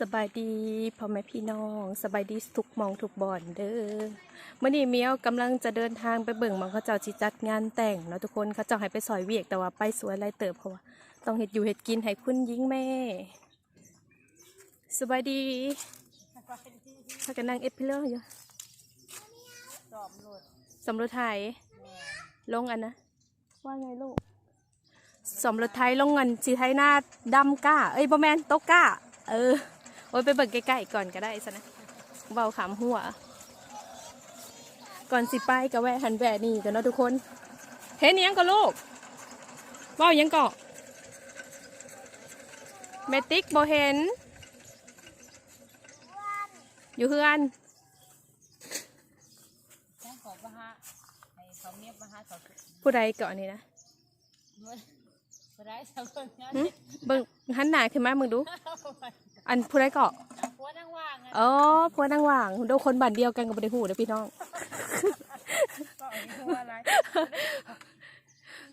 สบายดีพ่อแม่พี่น้องสบายดีทุกมองทุกบ่อนเด้อเมื่อนี้เมียวกำลังจะเดินทางไปเบิ่งมองเขาเจ้าจิจัดงานแต่งเนาะทุกคนเขาเจ้าให้ไปซอยเวียกแต่ว่าไปสวยไรเติบเขาะว่าต้องเห็ดอยู่เห็ดกินให้คุณยิงแม่สบายดีถ้ากันนั่งเอฟพิเลอร์อยู่สำรวจไทยลงอันนะว่าไงลูกสำรวจไทยลงเงินสีไทยหน้าดำก้า เอ้ยบอแมนโต๊ะก้า เออ โอ้ยไปเบิ่งใกล้ๆก่อนก็ได้ซะนะเบาขามหัว ก่อนสิไปก็แวะหันแวะนี่กันเนาะทุกคน เห็นอิหยังก็ลูกเว่าอิหยังก็เมติกบอเห็น อยู่เฮือนต้องขอมาฮะให้เขาเมียบมาฮะเขาสุดผู้ใดเกาะนี่นะเมื่อบ่ได้สักคนเนาะหึเบิ่งหันหน้าขึ้นมามึงดู อันผู้ใดเกาะหัวนั่งว่างอะอ๋อพวกนั่งว่างโดนคนบ้านเดียวกันกับบริหูเด้อพี่น้องก็หัวอะไร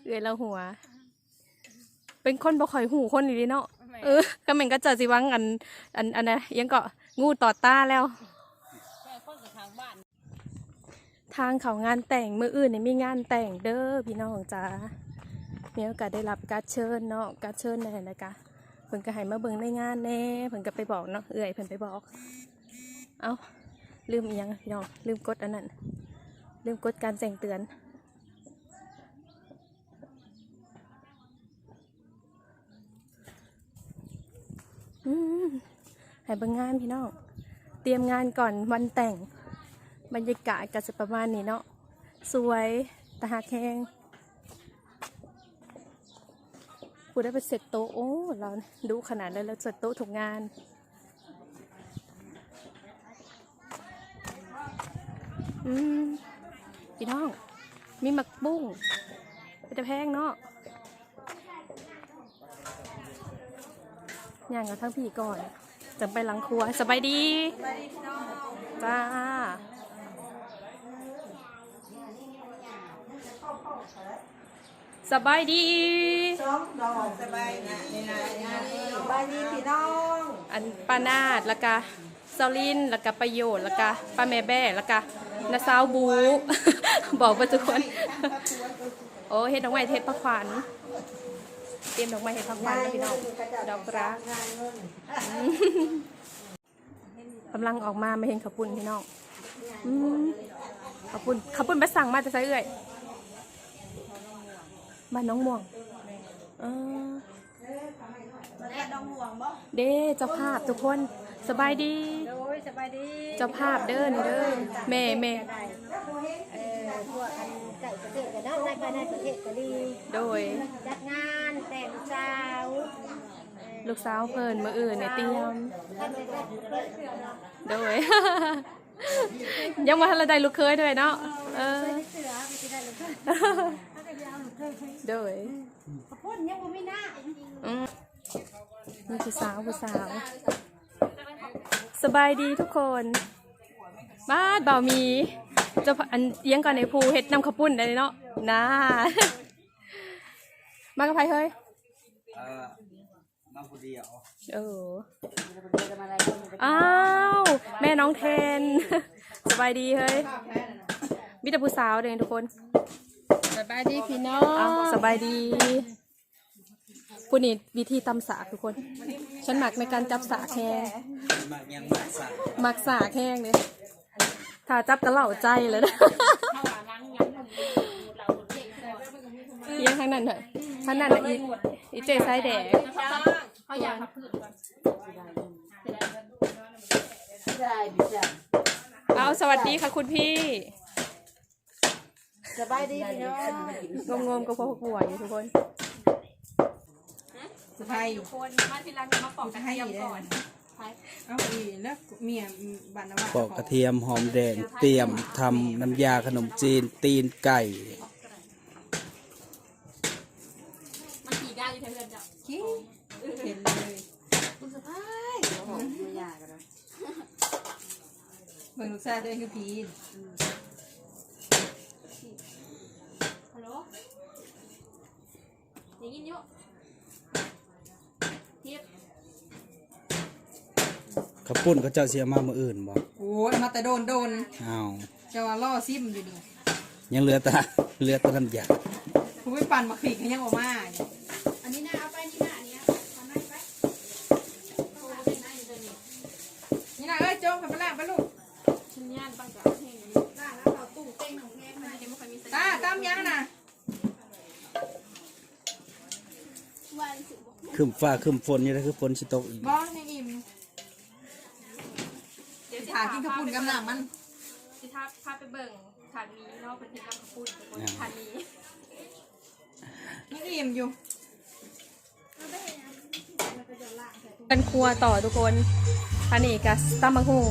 เอือยเราหัว เป็นคนบ่ค่อยหูคนนี่เนาะเออก็เหมือนก็เจอสิวังอันอันอันนะยังก็งูต่อต้าแล้วแค่คนกับทางบ้าน ทางเขางานแต่งมืออื่นนี่มีงานแต่งเด้อพี่น้องจ้ามีโอกาสได้รับการเชิญเนาะการเชิญในนะกะเพิ่นก็ให้มาเบิ่งในงานแน่เพิ่นก็ไปบอกเนาะเอื่อยเพิ่นไปบอก เอาลืมอีหยังพี่น้องลืมกดอันนั้นลืมกดการแจ้งเตือน อืมให้เบิ่งงานพี่น้องเตรียมงานก่อนวันแต่ง บรรยากาศก็จะประมาณนี้เนาะสวยตาแข้ง ผู้ได้ไปเสร็จโต๊ะโอ้เราดูขนาดแล้วเราเสร็จโต๊ะถูกงาน อืมพี่น้อง มีหมักบุ้งจะแพงเนาะย่างกับทั้งพี่ก่อนจะไปหลังครัวสบายดีจ้าสบายดี องดอกสบายนะนี่นะสบายดีพี่น้องอันป้านาดแล้วก็ซาลินแล้วก็ประโยชน์แล้วก็ป้าแม่แบ้แล้วก็นาซาวบู บอกไปทุกคนโอ้เฮ็ดดอกไม้เฮ็ดผักขวัญเตรียมดอกไม้เฮ็ดผักขวัญนะพี่น้องดอกรักงานเงินกำลังออกมาไม่เห็นขาวปุ่นพี่น้องอืมขาวปุ่นขาวปุ่นไปสั่งมาจะใส่เอื่อยบ้านน้องม่วง เออมาแล้น้องห่วงบ่เด้เจ้าภาพทุกคนสบายดี โอ้ยสบายดีเจ้าภาพเด้อนี่เด้อแม่แม่เออพวกอันไก่ประเทศกันเนาะนายไปนายประเทศก็ดีโดยจัดงานแต่งสาวลูกสาวเพิ่นมืออื่นเนี่ยเตรียมท่านเป็นแบบเปิดโดย ยังมาทันละได้ลูกเคยด้วยเนาะเออ เสือไปที่ได้เลยค่ะถ้าจะยาวหรือเคยโดยกระพุ่นยังบ่มีหน้าอืมนี่คือสาวผู้สาว สบายดีทุกคน บ้านเบามีเจะอันเอียงก่อนในภูเฮ็ดน้ำข้าวปุ้นได้เนาะน่ามากับใครเฮ้ยเออมาคนเดียวเอออ้าว แม่น้องเทน สบายดีเฮ้ยมีแต่ผู้สาวเด้ทุกคนส บายดีพี่น้ออ้าวงสบายดีผู้นี้วิธีตำสากทุกคน ฉันหมักในการจับสากแห้งมากยังมาสั่งหมักสากแห้งเลยถ้าจับกระเหล่าใจเลยนะเอียงทางนั้นน่ะทางนั้นน่ะอีอีเจไซแดงเขาอยากขับพืชก่อนได้พี่จ้ะเอาสวัสดีค่ะคุณพี่ สบายดีพี่น้องงมๆกับพ่อผัวอยู่ทุกคนสบายคนมาทีหลังมาปอกกระเทียมก่อนเอาดีแล้วเมียบ้านนว่าปอกกระเทียมหอมแดงเตรียมทำน้ำยาขนมจีนตีนไก่มันขี่ได้อยู่เพื่อนจ้ะขี้เห็นเลยคุณสบายไม่ยากกันนะเบิ่งลูกชายตัวเองคือพีน ฮัลโหลได้ยินอยู่เทียบข้าวปุ้นเขาเจ้าเสียมามื้ออื่นบ่โอ้ยมาแต่โดนโดนอ้าวๆจะว่าล่อซิมอยู่นี่ยังเหลือแต่เหลือแต่น้ำยาผู้ไปปั่นมาขีกให้ยังออกมาเนี่ยอันนี้นะเอาไปนี่นะอันเนี้ยเอาไปไปนี่นะเอ้ยโจ๊กขับไปล่างไปลูกล่างแล้วเอาตู้เต็งของแม่มาเดี๋ยวมันค่อยมีตาตามยังนะ วันสิบครึมฟ้าครึมฝนนี่แหละคือฝนสิตกอีกบอสยังอิ่มถากินข้าวปุ้นกับน้ำมันสิทาพาไปเบิ่งทานนี้เนาะเป็นที่รับขปุ่นทานนี้ยังอิ่มอยู่กันครัวต่อทุกคนอันนี้ก็ตำมะฮุง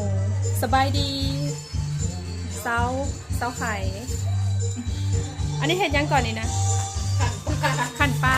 สบายดีเซาเซาไข่ อันนี้เห็ดยังก่อนนี่นะขันปลา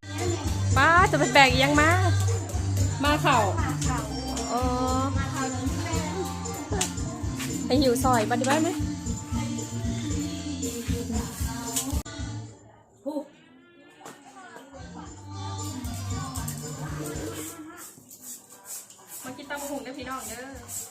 ป้าจะไปแบกอีกยังมา มาเข่าอ๋อไปหิวซอยบ้านที่บ้านไหมมากินตำบักหุ่งได้อพี่น้องเด้อ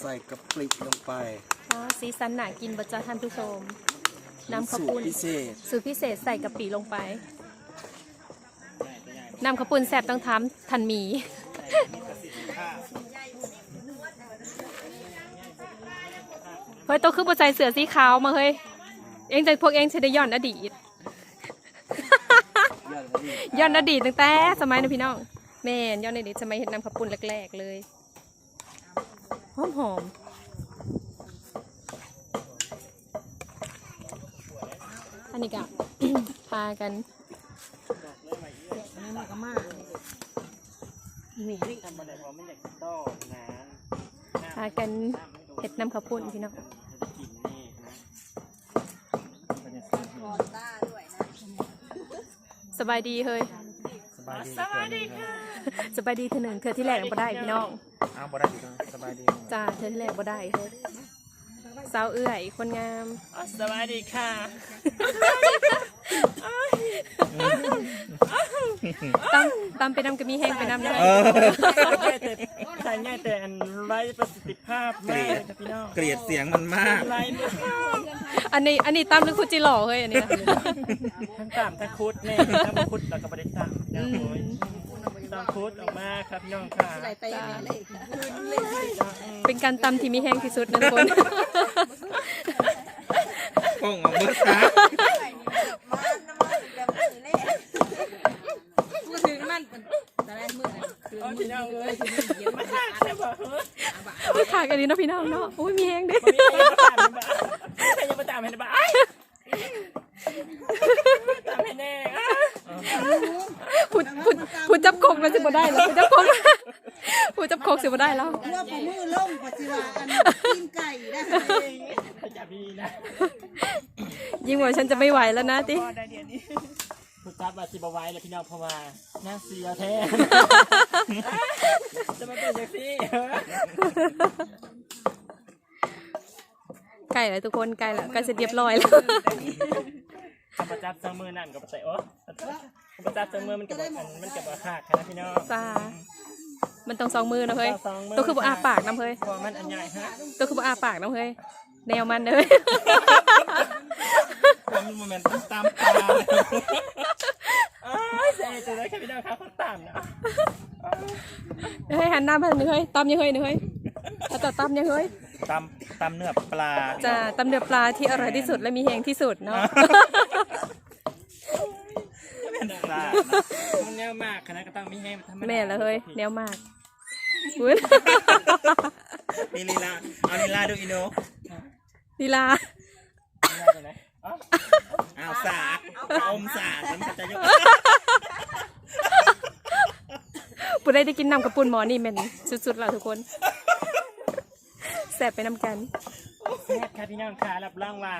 ใส่กะปิลงไปอ๋อสีสันหนากินบัจ้าท่านผู้ชมน้ำข้าวปุ้นสูตรพิเศษสูตรพิเศษใส่กะปิลงไปน้ำข้าวปุ้นแสบต้องทำทันหมี เฮ้ยโตคือปัจจัยเสือสีขาวมาเฮ้ย เองใจพวกเองจะได้ย้อนอดีตย้อนอดีตตั้งแต่สมัยนะพี่น้องแม่นย้อนอดีตสมัยเห็ดน้ำข้าวปุ้นแรกๆเลยห อมหอมอันนี้ก็พากันพากันเห็ดน้ำข้าวปุ้นพี่น้องสบายดีเฮ้ยสบายดีค่ะ สบายดีเธอหนึ่งเธอที่แรกบ่ได้พี่น้องอ้าวบ่ได้ดีกันสบายดีจ้าเธอที่แรกบ่ได้เฮ้ยสาวเอื้อยคนงามสบายดีค่ะตำตำไปนำก็มีแห้งไปนำได้ง่ายแต่ใช่ง่ายแต่อันไร้ประสิทธิภาพมากเลยครับพี่น้องเกลียดเสียงมันมากไร้อันนี้อันนี้ตำหรือคุจิหล่อเฮ้ยอันนี้นะทั้งตามทั้งคุดเนี่ยทั้งมังคุดแล้วก็บริษัทนะโอ้ยตาม คุดออกมาครับพี่น้องค่ะ ไปยังไงเลยเป็นการตำที่มีแห้งที่สุดนะทุกคนป้องออกเมื่อช้าพูดถึงน้ำมันแต่แรกมือนะคือเอามืพี่อน้องเลเลยยมาหักใช่ป่ะเฮ้ยโอ้ยขากอันนี้เนาะพี่น้องเนาะโอ้ยมีแห้งด้วย จับโคกแล้วสิบได้แล้วจับโคกผู้จับโคกสิบได้แล้ว เลือของมือล่มปฏิวาอักินไก่ได้จะมีนะยิ่งกว่าฉันจะไม่ไหวแล้วนะติผู้จับมาสิบไว้แล้วพี่น้องพมานั่งเสียแท้ จะมาเป็นอย่างนี้ไก่เแล้ทุกคนไกล้แล้วใกล้จะเรียบร้อยแล้ว มาจับจังมือนั่งกับใส่โอ๊ะ ข้าพเจับจังมือมันกับอันมันกับอาคาดนะพี่น้องจ้ามันต้องสองมือนะเฮ้ยสองมือตัวคือบ่อาปากน้ำเฮ้ยเพราะมันอันใหญ่ฮะตัวคือบ่อาปากน้ำเฮ้ยแนวมันเลยมันโมเมนต์ตามตาอ้ายเสียใจเลยค่ะพี่น้องครับคนตามนะเฮ้ยหันหน้ามาทางนี้เฮ้ยตำยังเฮ้ยนี่เฮ้ยถ้าจะตำยังเฮ้ยตามตามเนื้อปลา จะตำเดือปลาที่อร่อยที่สุดและมีแหงที่สุดเนาะ ปลามันแนวมากคณะก็ต้องมีให้ธรรมดาแม่ละเฮ้ยแนวมากอุ้ยมีลีลาเอาลีลาดูอีโนลีลาลีลาตัวไหนอ๋ออ้าวสากอมสากแล้วมันก็จะยกปุได้ได้กินน้ำกับปุ่นหมอนี่แม่นสุดๆแล้วทุกคนแสบไปน้ำกันแซ่บค่ะพี่น้องค่ะรับรองว่า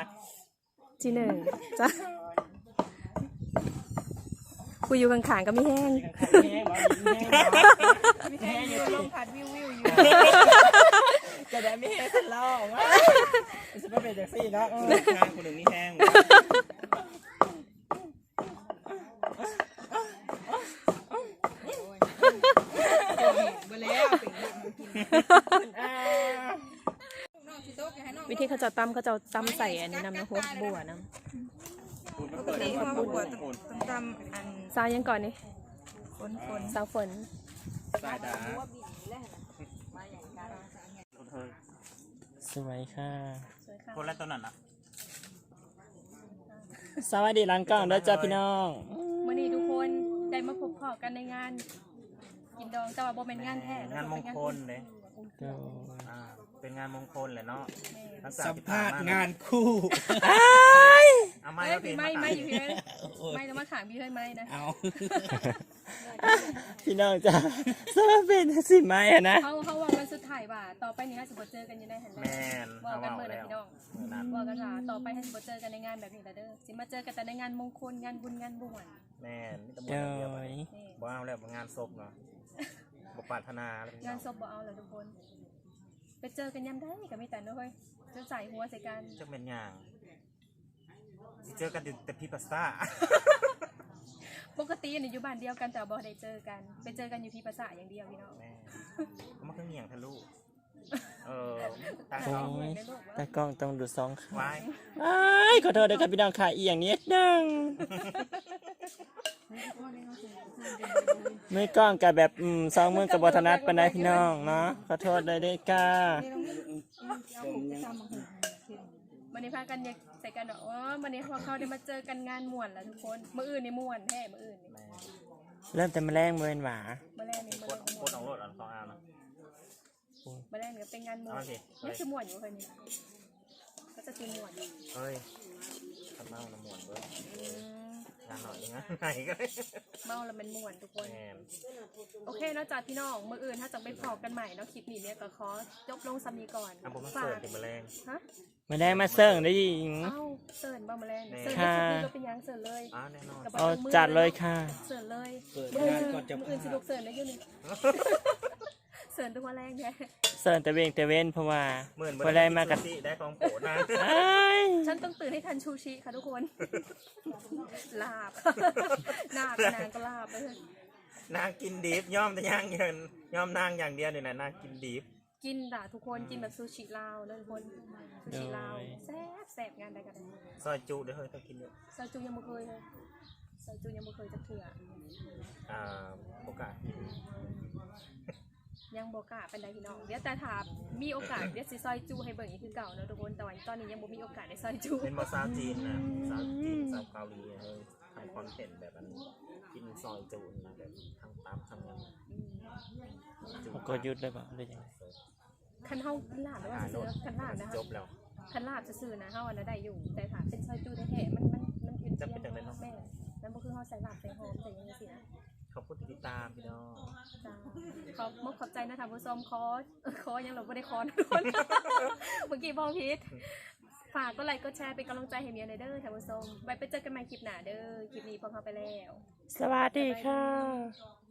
ที่หนึ่งจ้ะ กูอยู่ข้างๆก็ไม่แห้งแห้งบ่แห้งอยู่ที่ผัดวิววิวอยู่จะได้ไม่แห้งทะเลาะว่าจะไม่เป็นจากซี่เนาะข้างคนหนึ่งนี่แห้งมาแล้ววิธีเขาจะตำเขาจะตำใส่อันนี้น้ำนะหัวบัวน้ป กติเขาบอกว่าต้องทำอันำซายังก่อนนี่คนคนสาวฝนสายดาสวยค่ะ คนละตัวนั้นอะสวัสดีหลังกล้องด้วยจ้าพี่น้องมื่อนี้ทุกคนได้มาพบพอกันในงาน กินดองแต่ว่าโบเป็นงานแท้งานมงคลเลยเดี๋ยวอ่าเป็นงานมงคลแหละเนาะทั้งสัมที่ภาษณ์ผ่นมงานคู่เอาไม่ไม่แล้วพี่ไม่มาไม่ตามอยู่พี่เลยไม่แล้วมาขางพี่เลยไม่นะเอา พี่น้องจ้าสวัสดีสิไหมอะนะ เขาเขาว่ากันสุดท้ายว่าต่อไปนี้เราจะบ่เจอกันอยู่ในหันแหแม่ละนว่าเอากันเอาเมื่อนะแล้วพี่น้องมื้อนั้นว่ากันว่าต่อไปให้สิบ่เจอกันในงานแบบนี้ละเด้อสิมาเจอกันแต่ในงานมงคลงานบุญงานบวชแม่นนี่ตะมเดี๋ยวเดียวไปนี่บ่เอาแล้วงานศพเนาะบ่ปรารถนาแล้วพี่งาน้อนงศพบ่เอาเลยทุกคน ไปเจอกันยามได้ก็มีแต่เนาะเฮ้ยจะใส่หัวใส่กันจะเป็นอย่าง สิเจอกันอยู่แต่พี่ปัสซ่าปกติเนี่ยอยู่บ้านเดียวกันแต่บ่ได้เจอกัน ไปเจอกันอยู่พี่ภาษาอย่างเดียวพี่น้องแม่เอามาเครื่องเหนียงทะลุเออตาโอ้เขายตากล้องต้องดูสองข้างไว้อ้ายขอโทษด้วยครับพี่น้องค่ะอีอย่างนี้นึงมือกล้องกับแบบอืมสองมือกับบทนัดปันไดพี่น้องเนาะขอโทษเลยด้วยค่ะวั นนี้พากันอยากใส่กันเนาะว่าวันนี้พอเขาได้มาเจอกันงานม่วนแล้วทุกคนมื้ออื่นนี่ม่วนแท้มื้ออื่นนี่แม่เริ่มแต่แมลงเมือนหวามื้อแรกนี่มื้โคอตแรรกโคม่วตนรเอารถเอันสองอันนะมื้อแรกนี่เป็นงานม่วนเอาสินี่คือม่วนอยู่เฮ้ยนี่ก็จะตีม่วนเฮ้ยทำเมาน้ำมวนเบิร์อืมงานหน่อยยังไงไหนก็ได้เมาแล้วมันม่วนทุกคนแม่นโอเคเนาะจ้าพี่น้องมื้ออื่นถ้าจะไปพอกันใหม่เนาะคลิปนี้เนี่ยก็ขอจบลงซ้ำนี้ก่อนอะผมมาฝาเสิร์ฟกถึงแมลงฮะ แมลงมาเสิ่งได้ยิง เอ้าเสิร์นบ่มาแลงแน่เสิร์นค่ะในคลิปนี้ก็เป็นหยังเสิร์นเลยอ้าวแน่นอน กับเอาจัดเลยค่ะ เสิร์นเลยเปิดมื้องานก่อนจะ มื้ออื่นสะดวกเสิร์นได้อยู่นี่เสิร์นตัวแรงแท้เสิร์นแต่เวงแต่เว้นเพราะว่าหมื่นพอได้มากับซูชิได้ของโปรดนะอ้ายฉันต้องตื่นให้ทันชูชิค่ะทุกคน ลาบหน้าก็นางก็ลาบเลยนางกินดิบย่อมแต่ย่างเงินย่อมนางอย่างเดียวนี่แหละนางกินดิบ กินด่าทุกคนกินแบบซูชิลาวเลยทุกคนซูชิลาวแซ่บแซ่บงานใดกันซอยจุเดี๋ยวเฮ้ยต้องกินเยอะซอยจูยังไม่เคยเลยซอยจูยังไม่เคยจะเถื่ออ่าโอกาสกินยังบอกกล้าเป็นไดพี่น้องเดี๋ยวแต่ถามมีโอกาสเดี๋ยวสิซอยจูให้เบิ่งอีกคือเก่าเนอะทุกคนแต่ว่าตอนนี้ยังบ่มีโอกาสได้ซอยจูเป็นภาษาวจีนนะสาวจีนสาวเกาหลีเฮ้ยทำคอนเทนต์แบบอันกินซอยจุนะแบบทางตามทำยังจุผมก็หยุดเลยป่ะได้ยังไง คันเฮาคันลาบแล้วว่าอ่าจะโน่ซื้อนคันลาบนะจคะบแล้วคันลาบจะซื้อนะเฮาอันนั้นได้อยู่ แต่ถามเป็นซอยจูแท้ๆมันมันมันอื่นจะเป็นจังได๋เนาะแม่นั่นบ่คือเฮาใส่ลาบใส่หอมใส่หยังจังซี่นะเขาพูดที่ตามพี่น้องจ้าขอบมกขอบใจนะท่านผู้ชมคอเออคอยังหลบไม่ได้คอนะทุกคนเมื่อกี้พอพิษฝากก็ไลค์ก็แชร์เป็นกำลังใจให้เมียในอยเด้อท่านผู้ชมไว้ไปเจอกันใหม่คลิปหน้าเด้อคลิปนี้พอเขาไปแล้ว สวัสดีค่ะ